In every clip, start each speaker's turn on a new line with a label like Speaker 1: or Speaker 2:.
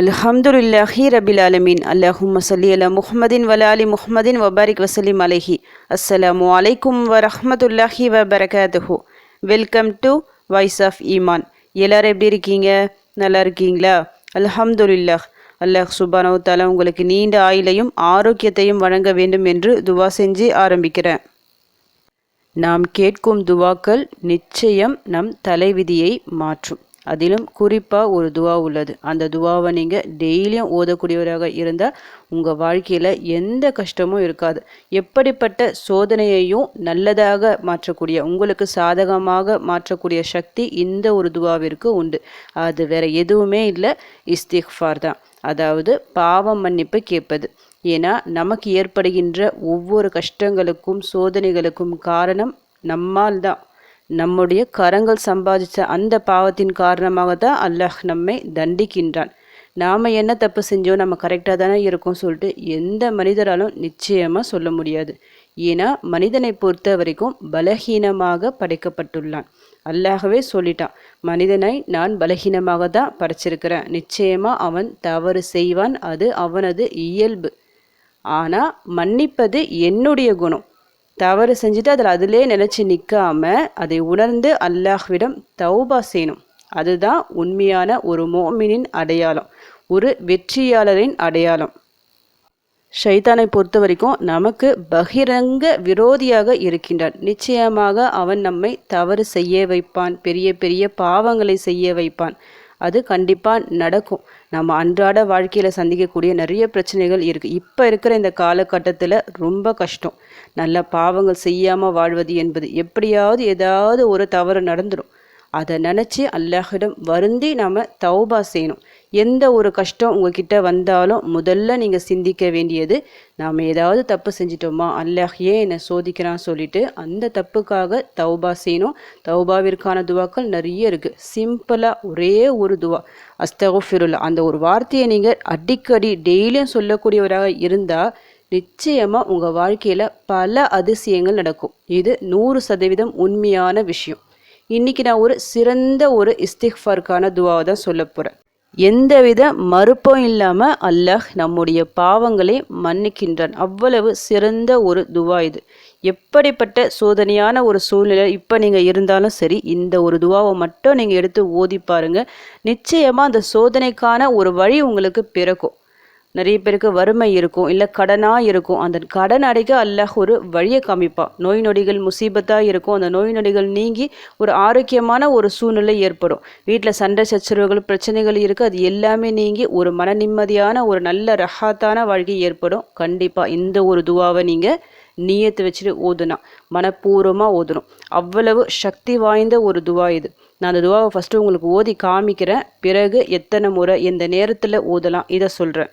Speaker 1: அல்ஹம்துல்லாஹி ரபில் ஆலமீன் அல்லாஹும் சல்லி அலா முஹமதின் வலாலி முஹமதின் வபாரிக் வசலிம் அலஹி அஸ்ஸலாமு அலைக்கும் வரஹமத்துல்லாஹி வபரகாத்துஹு வெல்கம் டு வாய்ஸ் ஆஃப் ஈமான் எல்லோரும் எப்படி இருக்கீங்க நல்லா இருக்கீங்களா அல்ஹம்துல்லாஹ் அல்லாஹ் சுபானவு தாலா உங்களுக்கு நீண்ட ஆயுளையும் ஆரோக்கியத்தையும் வழங்க வேண்டும் என்று துவா செஞ்சு ஆரம்பிக்கிறேன் நாம் கேட்கும் துவாக்கள் நிச்சயம் நம் தலைவிதியை மாற்றும் அதிலும் குறிப்பாக ஒரு துவா உள்ளது அந்த துவாவை நீங்கள் டெய்லியும் ஓதக்கூடியவராக இருந்தால் உங்கள் வாழ்க்கையில் எந்த கஷ்டமும் இருக்காது எப்படிப்பட்ட சோதனையையும் நல்லதாக மாற்றக்கூடிய உங்களுக்கு சாதகமாக மாற்றக்கூடிய சக்தி இந்த ஒரு துவாவிற்கு உண்டு அது வேற எதுவுமே இல்லை இஸ்திக்ஃபார் தான் அதாவது பாவம் மன்னிப்பு கேட்பது ஏன்னா நமக்கு ஏற்படுகின்ற ஒவ்வொரு கஷ்டங்களுக்கும் சோதனைகளுக்கும் காரணம் நம்மால் தான் நம்முடைய கரங்கள் சம்பாதிச்ச அந்த பாவத்தின் காரணமாக தான் அல்லாஹ் நம்மை தண்டிக்கின்றான் நாம் என்ன தப்பு செஞ்சோம் நம்ம கரெக்டாக தானே இருக்கோம் சொல்லிட்டு எந்த மனிதராலும் நிச்சயமாக சொல்ல முடியாது ஏன்னா மனிதனை பொறுத்த வரைக்கும் பலகீனமாக படைக்கப்பட்டுள்ளான் அல்லாகவே சொல்லிட்டான் மனிதனை நான் பலகீனமாக தான் படைச்சிருக்கிறேன் நிச்சயமாக அவன் தவறு செய்வான் அது அவனது இயல்பு ஆனால் மன்னிப்பது என்னுடைய குணம் தவறு செஞ்சுட்டு அதில் அதிலே நினச்சி நிற்காம அதை உணர்ந்து அல்லாஹ்விடம் தௌபா செய்யணும் அதுதான் உண்மையான ஒரு மோமினின் அடையாளம் ஒரு வெற்றியாளரின் அடையாளம் ஷைதானை பொறுத்த வரைக்கும் நமக்கு பகிரங்க விரோதியாக இருக்கின்றான் நிச்சயமாக அவன் நம்மை தவறு செய்ய வைப்பான் பெரிய பெரிய பாவங்களை செய்ய வைப்பான் அது கண்டிப்பாக நடக்கும் நம்ம அன்றாட வாழ்க்கையில் சந்திக்கக்கூடிய நிறைய பிரச்சனைகள் இருக்குது இப்போ இருக்கிற இந்த காலகட்டத்தில் ரொம்ப கஷ்டம் நல்ல பாவங்கள் செய்யாமல் வாழ்வது என்பது எப்படியாவது ஏதாவது ஒரு தவறு நடந்துடும் அதை நினச்சி அல்லாஹிடம் வருந்தி நாம் தௌபா செய்யணும் எந்த ஒரு கஷ்டம் உங்ககிட்ட வந்தாலும் முதல்ல நீங்கள் சிந்திக்க வேண்டியது நாம் ஏதாவது தப்பு செஞ்சிட்டோமா அல்லாஹ் ஏன் என்னை சோதிக்கிறான்னு சொல்லிட்டு அந்த தப்புக்காக தௌபா செய்யணும் தௌபாவிற்கான துவாக்கள் நிறைய இருக்குது சிம்பிளாக ஒரே ஒரு துவா அஸ்தகுஃபிருல்லா அந்த ஒரு வார்த்தையை நீங்கள் அடிக்கடி டெய்லியும் சொல்லக்கூடியவராக இருந்தால் நிச்சயமாக உங்கள் வாழ்க்கையில் பல அதிசயங்கள் நடக்கும் இது நூறு சதவீதம் உண்மையான விஷயம் இன்றைக்கி நான் ஒரு சிறந்த ஒரு இஸ்திஃபாருக்கான துவாவை தான் சொல்ல போறேன் எந்தவித மறுப்பும் இல்லாமல் அல்லாஹ் நம்முடைய பாவங்களை மன்னிக்கின்றான் அவ்வளவு சிறந்த ஒரு துவா இது எப்படிப்பட்ட சோதனையான ஒரு சூழ்நிலை இப்போ நீங்கள் இருந்தாலும் சரி இந்த ஒரு துவாவை மட்டும் நீங்கள் எடுத்து ஓதி பாருங்கள் நிச்சயமாக அந்த சோதனைக்கான ஒரு வழி உங்களுக்கு பிறக்கும் நிறைய பேருக்கு வறுமை இருக்கும் இல்லை கடனாக இருக்கும் அந்த கடன் அடைக்க அல்ல ஒரு வழியை காமிப்பான் நோய் நொடிகள் முசீபத்தாக இருக்கும் அந்த நோய் நொடிகள் நீங்கி ஒரு ஆரோக்கியமான ஒரு சூழ்நிலை ஏற்படும் வீட்டில் சண்டை சச்சரவுகள் பிரச்சனைகள் இருக்குது அது எல்லாமே நீங்கி ஒரு மன நிம்மதியான ஒரு நல்ல ரஹாத்தான வாழ்க்கை ஏற்படும் கண்டிப்பாக இந்த ஒரு துவாவை நீங்கள் நீயத்து வச்சுட்டு ஓதுனா மனப்பூர்வமாக ஓதணும் அவ்வளவு சக்தி வாய்ந்த ஒரு துவா இது நான் அந்த துவாவை ஃபஸ்ட்டு உங்களுக்கு ஓதி காமிக்கிறேன் பிறகு எத்தனை முறை எந்த நேரத்தில் ஓதலாம் இதை சொல்கிறேன்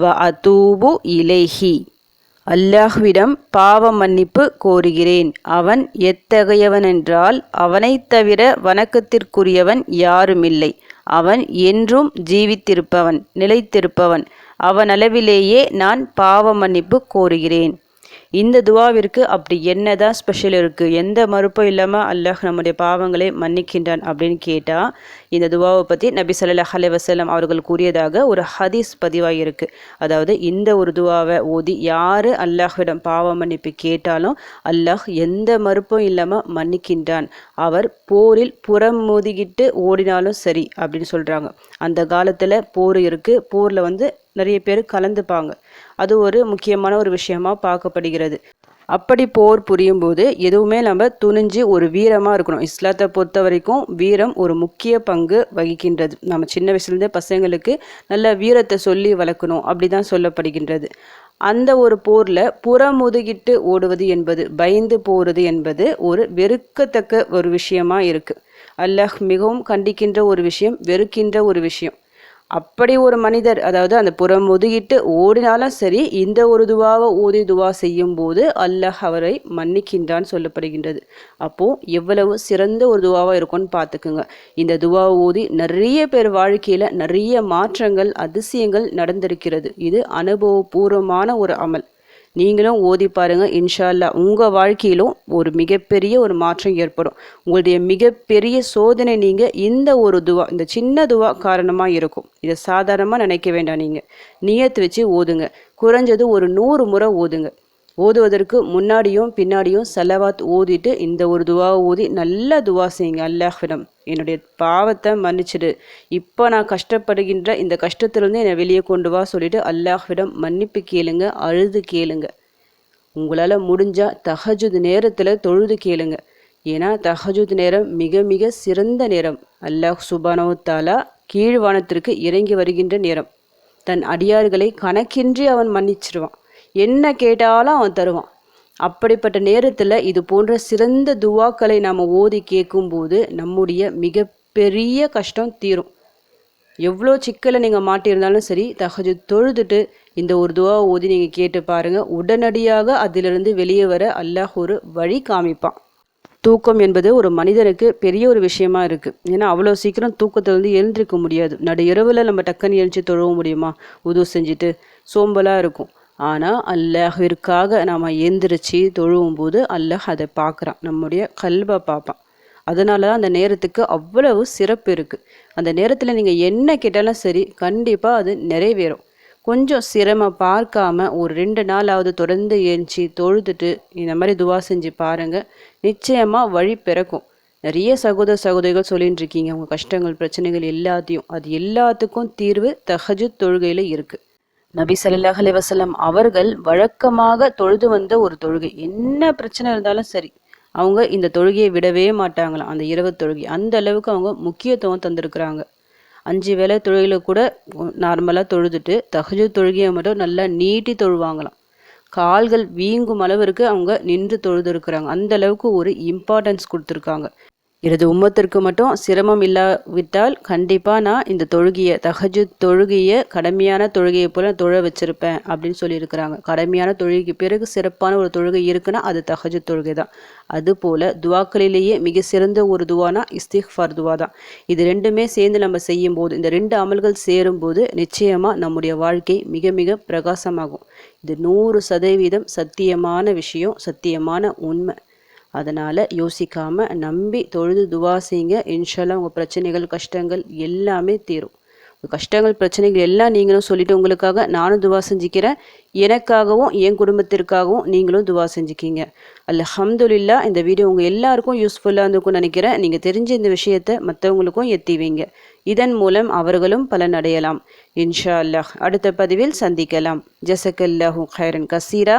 Speaker 1: வ அதூபு இலேஹி அல்லாஹ்விடம் பாவ மன்னிப்பு கோருகிறேன் அவன் எத்தகையவனென்றால் அவனைத் தவிர வணக்கத்திற்குரியவன் யாருமில்லை அவன் என்றும் ஜீவித்திருப்பவன் நிலைத்திருப்பவன் அவனளவிலேயே நான் பாவ மன்னிப்பு கோருகிறேன் இந்த துவாவிற்கு அப்படி என்ன தான் ஸ்பெஷல் இருக்குது எந்த மறுப்பும் இல்லாமல் அல்லாஹ் நம்முடைய பாவங்களை மன்னிக்கின்றான் அப்படின்னு கேட்டால் இந்த துவாவை பற்றி நபி சல்லாஹ் அலி வசலம் அவர்கள் கூறியதாக ஒரு ஹதீஸ் பதிவாகியிருக்கு அதாவது இந்த ஒரு துவாவை ஓதி யார் அல்லாஹ்விடம் பாவ மன்னிப்பு கேட்டாலும் அல்லாஹ் எந்த மறுப்பும் இல்லாமல் மன்னிக்கின்றான் அவர் போரில் புறம் மோதிக்கிட்டு ஓடினாலும் சரி அப்படின்னு சொல்கிறாங்க அந்த காலத்தில் போர் இருக்குது போரில் வந்து நிறைய பேர் கலந்துப்பாங்க அது ஒரு முக்கியமான ஒரு விஷயமா பார்க்கப்படுகிறது அப்படி போர் புரியும் போது எதுவுமே நம்ம துணிஞ்சு ஒரு வீரமாக இருக்கணும் இஸ்லாத்தை பொறுத்த வரைக்கும் வீரம் ஒரு முக்கிய பங்கு வகிக்கின்றது நம்ம சின்ன வயசுலேருந்தே பசங்களுக்கு நல்ல வீரத்தை சொல்லி வளர்க்கணும் அப்படி தான் சொல்லப்படுகின்றது அந்த ஒரு போரில் புறமுதுகிட்டு ஓடுவது என்பது பயந்து போகிறது என்பது ஒரு வெறுக்கத்தக்க ஒரு விஷயமா இருக்குது அல்லாஹ் மிகவும் கண்டிக்கின்ற ஒரு விஷயம் வெறுக்கின்ற ஒரு விஷயம் அப்படி ஒரு மனிதர் அதாவது அந்த புறம் ஒதுகிட்டு ஓடினாலும் சரி இந்த ஒரு துவாவை ஓதி துவா செய்யும் போது அல்லஹ் அவரை மன்னிக்கின்றான்னு சொல்லப்படுகின்றது அப்போது எவ்வளவு சிறந்த ஒரு துவாவா இருக்கும்னு பார்த்துக்குங்க இந்த துவாவை ஓதி நிறைய பேர் வாழ்க்கையில் நிறைய மாற்றங்கள் அதிசயங்கள் நடந்திருக்கிறது இது அனுபவபூர்வமான ஒரு அமல் நீங்களும் ஓதி பாருங்கள் இன்ஷால்லா உங்கள் வாழ்க்கையிலும் ஒரு மிகப்பெரிய ஒரு மாற்றம் ஏற்படும் உங்களுடைய மிகப்பெரிய சோதனை நீங்கள் இந்த ஒரு துவா இந்த சின்ன துவா காரணமாக இருக்கும் இதை சாதாரணமாக நினைக்க வேண்டாம் நீங்கள் நியத்து வச்சு ஓதுங்க குறைஞ்சது ஒரு நூறு முறை ஓதுங்க ஓதுவதற்கு முன்னாடியும் பின்னாடியும் செலவாத் ஓதிட்டு இந்த ஒரு துவா ஓதி நல்ல துவா செய்யுங்க அல்லாஹ்விடம் என்னுடைய பாவத்தை மன்னிச்சிடு இப்போ நான் கஷ்டப்படுகின்ற இந்த கஷ்டத்திலிருந்து என்னை வெளியே கொண்டு வா சொல்லிட்டு அல்லாஹ்விடம் மன்னிப்பு கேளுங்க அழுது கேளுங்க உங்களால் முடிஞ்சால் தஹஜுது நேரத்தில் தொழுது கேளுங்க ஏன்னா தஹஜுத் நேரம் மிக மிக சிறந்த நேரம் அல்லாஹ் சுபானவத்தாலா கீழ்வானத்திற்கு இறங்கி வருகின்ற நேரம் தன் அடியார்களை கணக்கின்றி அவன் மன்னிச்சிருவான் என்ன கேட்டாலும் அவன் தருவான் அப்படிப்பட்ட நேரத்தில் இது போன்ற சிறந்த துவாக்களை நாம் ஓதி கேட்கும்போது நம்முடைய மிகப்பெரிய கஷ்டம் தீரும் எவ்வளோ சிக்கலை நீங்கள் மாட்டியிருந்தாலும் சரி தகஜு தொழுதுட்டு இந்த ஒரு துவாவை ஓதி நீங்கள் கேட்டு பாருங்கள் உடனடியாக அதிலிருந்து வெளியே வர அல்லாஹ் ஒரு வழி காமிப்பான் தூக்கம் என்பது ஒரு மனிதனுக்கு பெரிய ஒரு விஷயமா இருக்குது ஏன்னா அவ்வளோ சீக்கிரம் தூக்கத்திலேருந்து எழுந்திருக்க முடியாது நடு இரவில் நம்ம டக்குன்னு எழுந்து தொழவும் முடியுமா உதவு செஞ்சுட்டு சோம்பலாக இருக்கும் ஆனால் அல்லாஹிற்காக நாம் எந்திரிச்சு தொழுவும் போது அல்லாஹ் அதை பார்க்குறான் நம்முடைய கல்வை பார்ப்பான் அதனால தான் அந்த நேரத்துக்கு அவ்வளவு சிறப்பு இருக்குது அந்த நேரத்தில் நீங்கள் என்ன கேட்டாலும் சரி கண்டிப்பாக அது நிறைவேறும் கொஞ்சம் சிரம பார்க்காம ஒரு ரெண்டு நாளாவது தொடர்ந்து ஏஞ்சி தொழுதுட்டு இந்த மாதிரி துவா செஞ்சு பாருங்கள் நிச்சயமாக வழி பிறக்கும் நிறைய சகோதர சகோதரிகள் சொல்லிட்டு இருக்கீங்க உங்கள் கஷ்டங்கள் பிரச்சனைகள் எல்லாத்தையும் அது எல்லாத்துக்கும் தீர்வு தகஜு தொழுகையில் இருக்குது நபி சல்லாஹ் அலி வசலம் அவர்கள் வழக்கமாக தொழுது வந்த ஒரு தொழுகை என்ன பிரச்சனை இருந்தாலும் சரி அவங்க இந்த தொழுகையை விடவே மாட்டாங்களாம் அந்த இரவு தொழுகை அந்த அளவுக்கு அவங்க முக்கியத்துவம் தந்திருக்கிறாங்க அஞ்சு வேலை தொழில கூட நார்மலாக தொழுதுட்டு தகஜு தொழுகையை மட்டும் நல்லா நீட்டி தொழுவாங்களாம் கால்கள் வீங்கும் அளவிற்கு அவங்க நின்று தொழுது இருக்கிறாங்க அந்த அளவுக்கு ஒரு இம்பார்ட்டன்ஸ் கொடுத்துருக்காங்க எனது உம்மத்திற்கு மட்டும் சிரமம் இல்லாவிட்டால் கண்டிப்பாக நான் இந்த தொழுகிய தகஜு தொழுகிய கடமையான தொழுகையை போல் தொழ வச்சுருப்பேன் அப்படின்னு சொல்லியிருக்கிறாங்க கடமையான தொழுகைக்கு பிறகு சிறப்பான ஒரு தொழுகை இருக்குன்னா அது தகஜு தொழுகை தான் அதுபோல் துவாக்களிலேயே மிக சிறந்த ஒரு துவானா இஸ்திஃபார் துவா தான் இது ரெண்டுமே சேர்ந்து நம்ம செய்யும் போது இந்த ரெண்டு அமல்கள் சேரும்போது நிச்சயமாக நம்முடைய வாழ்க்கை மிக மிக பிரகாசமாகும் இது நூறு சதவீதம் சத்தியமான விஷயம் சத்தியமான உண்மை அதனால் யோசிக்காமல் நம்பி தொழுது துவா செய்யுங்க இன்ஷால்லாம் உங்கள் பிரச்சனைகள் கஷ்டங்கள் எல்லாமே தீரும் கஷ்டங்கள் பிரச்சனைகள் எல்லாம் நீங்களும் சொல்லிட்டு உங்களுக்காக நானும் துவா செஞ்சுக்கிறேன் எனக்காகவும் என் குடும்பத்திற்காகவும் நீங்களும் துவா செஞ்சுக்கிங்க அல்ஹம்துலில்லா இந்த வீடியோ உங்கள் எல்லாருக்கும் யூஸ்ஃபுல்லாக இருந்துக்கும் நினைக்கிறேன் நீங்கள் தெரிஞ்ச இந்த விஷயத்தை மற்றவங்களுக்கும் எத்திவிங்க இதன் மூலம் அவர்களும் பலன் அடையலாம் இன்ஷா அல்லாஹ் அடுத்த பதிவில் சந்திக்கலாம் ஜசக்கல்லாஹூ ஹைரன் கசீரா